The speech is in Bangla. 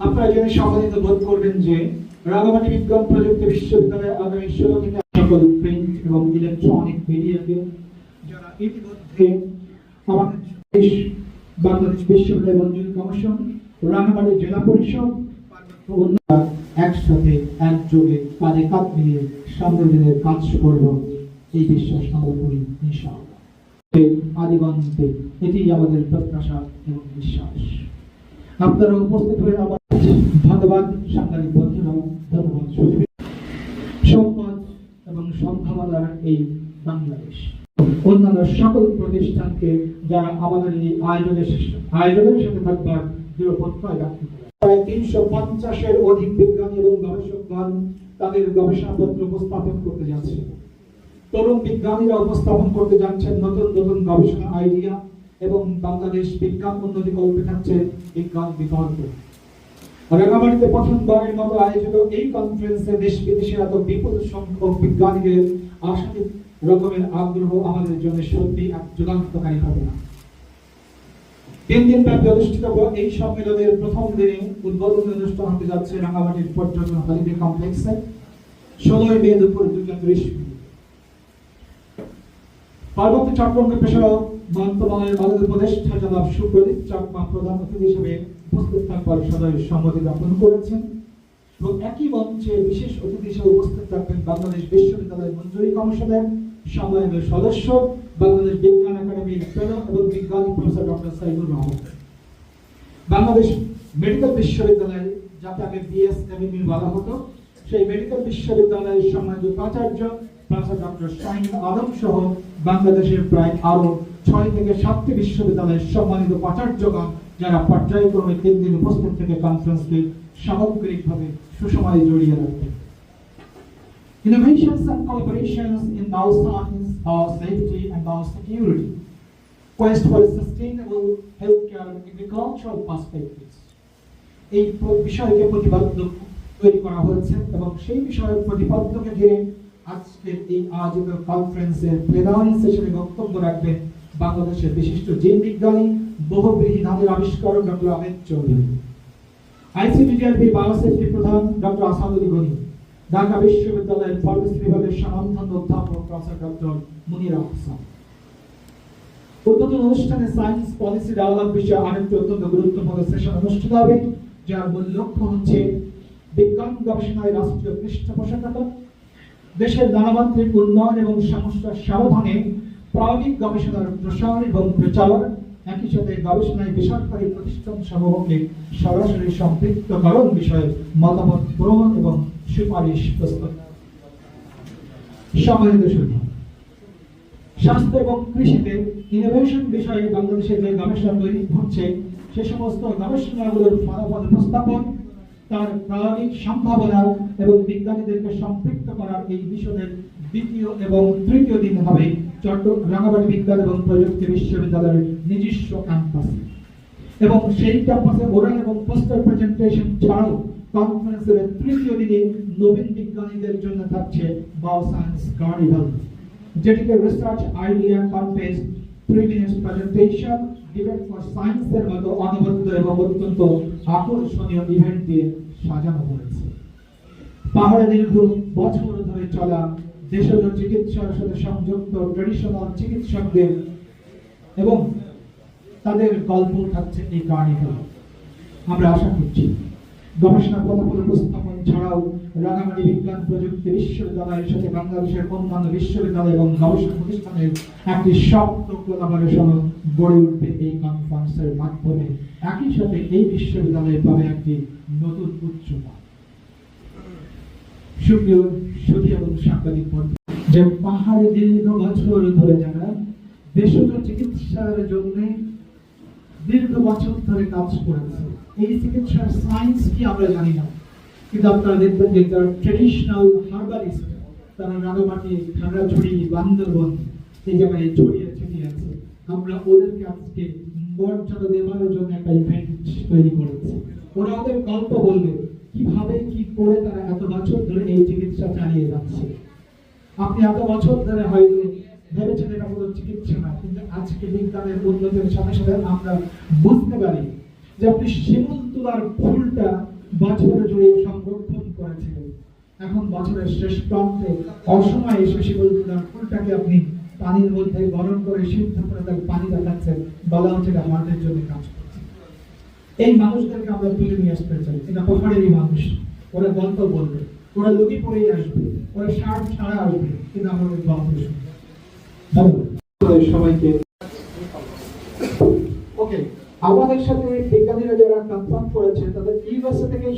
আপনারা বোধ করবেন যে বিজ্ঞান প্রযুক্তি বিশ্ববিদ্যালয়ে আগামী ষোলো থেকে সকল প্রিন্ট এবং ইলেকট্রনিক মিডিয়াকে যারা ইতিমধ্যে আমাদের বাংলাদেশ বিশ্ববিদ্যালয় মঞ্জুরি কমিশন জেলা পরিষদ একসাথে একযোগে কাঁধে কাঁধ মিলিয়ে সামনের দিনে কাজ করব। এই বিশ্বাস আমরা করি, ইনশাআল্লাহ। এটি আমাদের প্রত্যাশা এবং বিশ্বাস। আপনারা উপস্থিত হয়ে আমার ধন্যবাদ, সাংবাদিক বন্ধুরা ধন্যবাদ সম্পদ এবং এই বাংলাদেশ। অন্যান্য সকল প্রতিষ্ঠানকে যারা আমাদের এই আয়োজনের আয়োজনের সাথে থাকবার ব্যক্ত প্রায় তিনশো পঞ্চাশের অধিক বিজ্ঞানী এবং গবেষকগণ তাদের গবেষণাপত্র উপস্থাপন করতে যাচ্ছে তরুণ বিজ্ঞানীরা উপস্থাপন করতে যাচ্ছেন নতুন নতুন গবেষণা আইডিয়া এবং বাংলাদেশ বিজ্ঞান উন্নতি কল্পে থাকছে বিজ্ঞান বিতর্ক রাঙামাটিতে মতো আয়োজিত এই কনফারেন্সে দেশ এত বিপুল সংখ্যক বিজ্ঞানীদের আশাতীত রকমের আগ্রহ আমাদের জন্য সত্যি এক যুগান্তকারী তিন দিন ব্যাপী অনুষ্ঠিত এই সম্মেলনের প্রথম দিনে উদ্বোধনী অনুষ্ঠান হতে যাচ্ছে রাঙামাটির পর্যটন হলিডে কমপ্লেক্সে ষোলোই মে দুপুর ত্রিশ পার্বত্য চট্টগ্রাম পেশার মন্ত্রণালয়ের মাননীয় উপদেষ্টা জনাব সুপ্রদীপ চাকমা প্রধান অতিথি হিসেবে উপস্থিত থাকবার সদয় সম্মতি জ্ঞাপন করেছেন এবং একই মঞ্চে বিশেষ অতিথি হিসেবে উপস্থিত থাকবেন বাংলাদেশ বিশ্ববিদ্যালয় মঞ্জুরি কমিশনের সম্মানিত সদস্য, বাংলাদেশ বিজ্ঞান একাডেমির ফেলো এবং বিজ্ঞানী professor doctor Saidur Rahman. Bangladesh medical বিশ্ববিদ্যালয় যাতে আগে বিএসএমইবি বলা হতো, সেই মেডিকেল বিশ্ববিদ্যালয়ের সম্মানিত উপাচার্য প্রফেসর ডক্টর শাহিন আলম সহ বাংলাদেশের প্রায় আরও ছয় থেকে সাতটি বিশ্ববিদ্যালয়ের সম্মানিত যারা পর্যায়ক্রমে তিন দিন উপস্থিত থেকে কনফারেন্সকে সামগ্রিকভাবে সুসময়ে জড়িয়ে রাখবেন Innovations and collaborations in biosafety, and. Quest for sustainable healthcare and agricultural perspectives. এই বিষয়কে প্রতিপাদ্য তৈরি করা হয়েছে এবং সেই বিষয়ের প্রতিপাদ্যকে ঘিরে আজকের এই আয়োজিত কনফারেন্সের প্লেনারি সেশনে বক্তব্য রাখবেন বাংলাদেশের বিশিষ্ট জিন বিজ্ঞানী বহুবিহী ধানের আবিষ্কারক doctor Ahmed Chowdhury. ICDDRB biosafety প্রধান ডক্টর আসাদুল গনি, ঢাকা বিশ্ববিদ্যালয়ের ফার্মেসি বিভাগের স্বনামধন্য অধ্যাপক প্রফেসর ডক্টর মুনির আহসান। উদ্বোধন অনুষ্ঠানে সায়েন্স পলিসি ডায়ালগ বিষয়ে আরেকটি অত্যন্ত গুরুত্বপূর্ণ সেশন অনুষ্ঠিত হবে, যার মূল লক্ষ্য হচ্ছে বিজ্ঞান গবেষণায় রাষ্ট্রীয় পৃষ্ঠপোষকতা দেশের নানামাত্রিক উন্নয়ন এবং সমস্যার সমাধানে প্রায়োগিক গবেষণার প্রসার এবং প্রচার একই সাথে গবেষণায় বেসরকারি প্রতিষ্ঠান সমূহকে সরাসরি সম্পৃক্তকরণ বিষয়ে মতামত গ্রহণ এবং সুপারিশ প্রস্তুত। সম্মানিত শুধু স্বাস্থ্য এবং কৃষিতে ইনোভেশন বিষয়ে বাংলাদেশের যে গবেষণা তৈরি হচ্ছে সে সমস্ত গবেষণাগুলোর ফলাফল উপস্থাপন তার প্রায়োগিক সম্ভাবনা এবং বিজ্ঞানীদেরকে সম্পৃক্ত করার এই মিশনের দ্বিতীয় এবং তৃতীয় দিন হবে চট্টগ্রাম রাঙামাটি বিজ্ঞান এবং প্রযুক্তি বিশ্ববিদ্যালয়ের নিজস্ব ক্যাম্পাসে। এবং সেই ক্যাম্পাসে ওরাল এবং পোস্টার প্রেজেন্টেশন ছাড়াও কনফারেন্সের তৃতীয় দিনে নবীন বিজ্ঞানীদের জন্য থাকছে বায়োসায়েন্স কার্নিভাল যেটিকে research idea contest three presentation debate for মতো অনবদ্য এবং অত্যন্ত আকর্ষণীয় ইভেন্ট দিয়ে সাজানো হয়েছে। পাহাড়ে দীর্ঘ বছর ধরে চলা দেশজ চিকিৎসার সাথে সংযুক্ত ট্রেডিশনাল চিকিৎসকদের এবং তাদের গল্প থাকছে এই কার্নিভাল আমরা আশা করছি গবেষণা ফলাফল উপস্থাপন ছাড়াও রাঙামাটি বিজ্ঞান প্রযুক্তি বিশ্ববিদ্যালয়ের সাথে বাংলাদেশের অন্যান্য বিশ্ববিদ্যালয় এবং গবেষণা প্রতিষ্ঠানের একটি শক্ত কোলাবোরেশন গড়ে উঠবে এই কনফারেন্সের মাধ্যমে। একই সাথে এই বিশ্ববিদ্যালয় পাবে একটি নতুন উচ্চতা সুপ্রিয় সুধী এবং সাংবাদিক যে পাহাড়ে দীর্ঘ বছর ধরে যারা দেশজ চিকিৎসার জন্য দীর্ঘ বছর ধরে কাজ করেছে এই চিকিৎসার সায়েন্স কি আমরা জানি না। কিন্তু আপনারা দেখবেন যে যারা ট্রেডিশনাল হার্বালিস্ট তারা রাঙামাটি, খাগড়াছড়ি, বান্দরবন এই জায়গায় ছড়িয়ে ছিটিয়ে আছে। আমরা ওদেরকে আজকে মর্যাদা দেওয়ার জন্য একটা ইভেন্ট তৈরি করেছি। ওরা ওদের গল্প বলবে, কীভাবে, কি করে তারা এত বছর ধরে এই চিকিৎসা চালিয়ে যাচ্ছে? আপনি এত বছর ধরে হয়তো ভেবেছেন এটা কোনো চিকিৎসা না, কিন্তু আজকে বিজ্ঞানের উন্নতির সাথে সাথে আমরা বুঝতে পারি যে আপনি শিমুল তুলার ফুলটা বছর জুড়ে সংরক্ষণ করেছিলেন। এখন বছরের শেষ প্রান্তে অসময়ে এসে শিমুল তুলার ফুলটাকে আপনি পানির মধ্যে গরম করে সিদ্ধ করে পানি দেখাচ্ছেন বলা হচ্ছে এটা হার্টের জন্য কাজ করছে। এই মানুষদেরকে আমরা তুলে নিয়ে আসতে চাই। এটা পাহাড়েরই মানুষ। ওরা গল্প বলবে। ওরা লুকি পরেই আসবে। ওরা শার্ট ছাড়া আসবে। কিন্তু ওই গল্প শুনব সবাইকে। ওকে আমাদের সাথে বিজ্ঞানীরা যারা কনফার্ম করেছে তাদের ইউএসএ থেকে